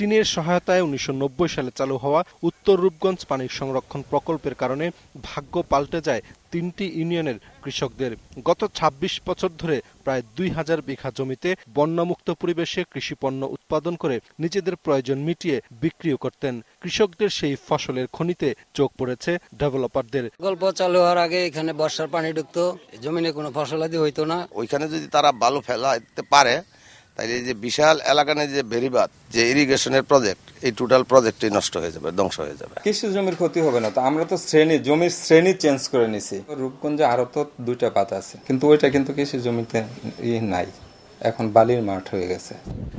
চীনের সহায়তায় উনিশশো সালে চালু হওয়া উত্তর রূপগঞ্জ পানি সংরক্ষণ প্রকল্পের কারণে ভাগ্য পাল্টে যায় তিনটি ইউনিয়নের কৃষকদের। গত ২৬ বছর ধরে প্রায় দুই হাজার বিঘা জমিতে বন্যামুক্ত পরিবেশে কৃষিপণ্য উৎপাদন করে নিজেদের প্রয়োজন মিটিয়ে বিক্রিও করতেন। কৃষকদের সেই ফসলের খনিতে চোখ পড়েছে ডেভেলপারদের। গল্প চালু হওয়ার আগে এখানে বর্ষার পানি ঢুকতো জমিনে কোনো ফসলাদি হইতো না। ওইখানে যদি তারা বালু ফেলাইতে পারে এই যে বিশাল এলাকা নিয়ে যে বেরিবাদ যে ইরিগেশনের প্রজেক্ট এই টোটাল প্রজেক্টই নষ্ট হয়ে যাবে, ধ্বংস হয়ে যাবে। কৃষি জমির ক্ষতি হবে না, তো আমরা তো শ্রেণি, জমির শ্রেণি চেঞ্জ করে নিছি। রূপগঞ্জে আরও তো দুইটা পাতা আছে, কিন্তু ওইটা কিন্তু কৃষি জমিতে ই নাই, এখন বালির মাঠ হয়ে গেছে।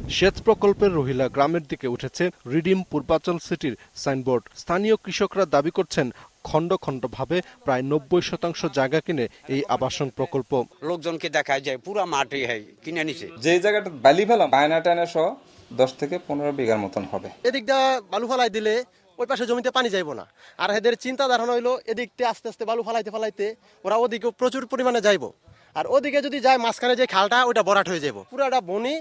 সেচ প্রকল্পের রহিলা গ্রামের দিকে উঠেছে রিডিম পূর্বাচল সিটির সাইনবোর্ড। স্থানীয় কৃষকরা দাবি করছেন খণ্ড খণ্ডভাবে প্রায় নব্বই শতাংশ জায়গা কিনে এই আবাসন প্রকল্প। লোকজনকে দেখায় যায় পুরা হয় কিনে নিছে। যে জায়গাটা বালি ফেলাম বায়না টায়না সহ দশ থেকে পনেরো বিঘার মতন হবে। এদিক দিয়ে বালু ফালাই দিলে ওই পাশে জমিতে পানি যাইব না। আর এদের চিন্তা ধারণা হইল এদিক দিয়ে আস্তে আস্তে বালু ফালাইতে ফালাইতে ওরা ওদিকে প্রচুর পরিমাণে যাইব। আর ওদিকে যদি যায় মাঝখানে যে খালটা ওইটা বরাট হয়ে যাব পুরাটা বনি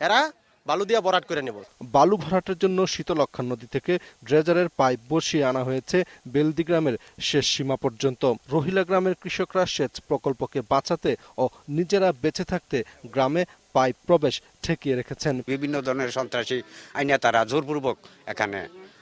এরা বালু দিয়ে বরাট করে নেব। বালু ভরাটের জন্য শীতলক্ষা নদী থেকে ড্রেজারের পাইপ বসিয়ে আনা হয়েছে বেলদি গ্রামের শেষ সীমা পর্যন্ত। রহিলা গ্রামের কৃষকরা সেচ প্রকল্পকে বাঁচাতে ও নিজেরা বেঁচে থাকতে গ্রামে পাইপ প্রবেশ ঠেকিয়ে রেখেছেন। বিভিন্ন ধরনের সন্ত্রাসী আইনা তারা জোরপূর্বক এখানে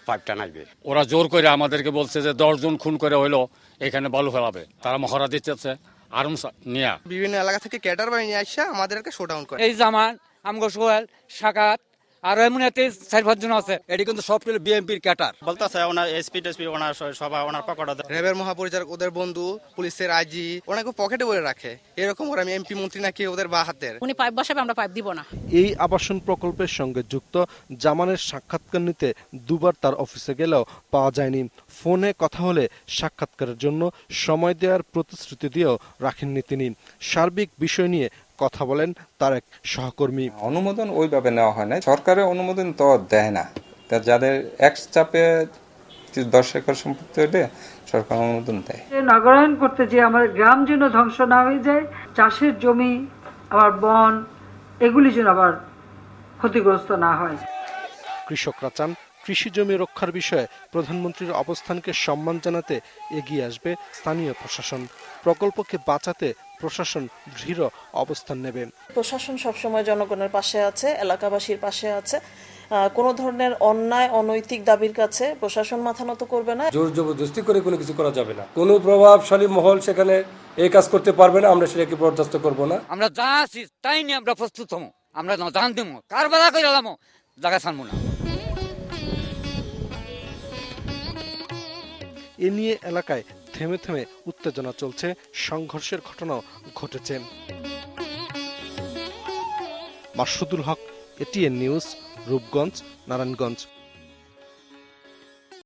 পাইপটা নাইবে। ওরা জোর করে আমাদেরকে বলছে যে দশজন খুন করে হইল এখানে বালু ফেলাবে। তারা মহড়া দিতেছে। আরম নিয়া। বিভিন্ন এলাকা থেকে ক্যাটার বাড়ি নিয়ে আসছে আমাদেরকে শোডাউন করে। এই জামান আমগো সোহেল সাকাত আর এমন এতে চার পাঁচজন আছে। এটি কিন্তু সব বিএনপির ক্যাটার। বলতেছে ওনার এসপি টেসপি ওনার সবাই ওনার পকেটে র্যাবের মহাপরিচালক ওদের বন্ধু পুলিশের আইজি ওনাকে পকেটে বলে রাখে। এরকম আমি এমপি মন্ত্রী নাকি ওদের বা হাতের। উনি পাইপ বসাবে আমরা পাইপ দিব না। এই আবাসন প্রকল্পের সঙ্গে যুক্ত জামানের সাক্ষাৎকার নিতে দুবার তার অফিসে গেলেও পাওয়া যায়নি। ফোনে কথা হলে সাক্ষাৎকারের জন্য সময় দেওয়ার প্রতিশ্রুতি দিয়েও রাখেননি তিনি। সার্বিক বিষয় নিয়ে কথা বলেন তার এক সহকর্মী। অনুমোদন ওইভাবে নেওয়া হয় না সরকারের অনুমোদন তো দেয় না। যাদের এক চাপে দশ একর সম্পত্তি হলে সরকার অনুমোদন দেয়। নগরায়ণ করতে যে আমাদের গ্রাম যেন ধ্বংস না হয়ে যায় চাষের জমি আবার বন এগুলি যেন আবার ক্ষতিগ্রস্ত না হয়। কৃষকরা চান কৃষি জমি রক্ষার বিষয়ে প্রধানমন্ত্রীর অবস্থানকে সম্মান জানাতে এগিয়ে আসবে স্থানীয় প্রশাসন। প্রকল্পকে বাঁচাতে প্রশাসন দৃঢ় অবস্থান নেবে। প্রশাসন সবসময় জনগণের পাশে আছে এলাকাবাসীর পাশে আছে। কোনো ধরনের অন্যায় অনৈতিক দাবির কাছে প্রশাসন মাথা নত করবে না। জোর জবরদস্তি করে কোনো কিছু করা যাবে না। কোনো প্রভাবশালী মহল সেখানে এই কাজ করতে পারবে না আমরা সেটাকে বরদাস্ত করব না। আমরা যা আছি তাই নিয়ে আমরা প্রস্তুত হব আমরা না জান দেবো কার বেলা করে জায়গা ছাড়বো না। এ নিয়ে এলাকায় থেমে থেমে উত্তেজনা চলছে। সংঘর্ষের ঘটনাও ঘটেছে। Masudul Haque ATN news, Rupganj, Narayanganj.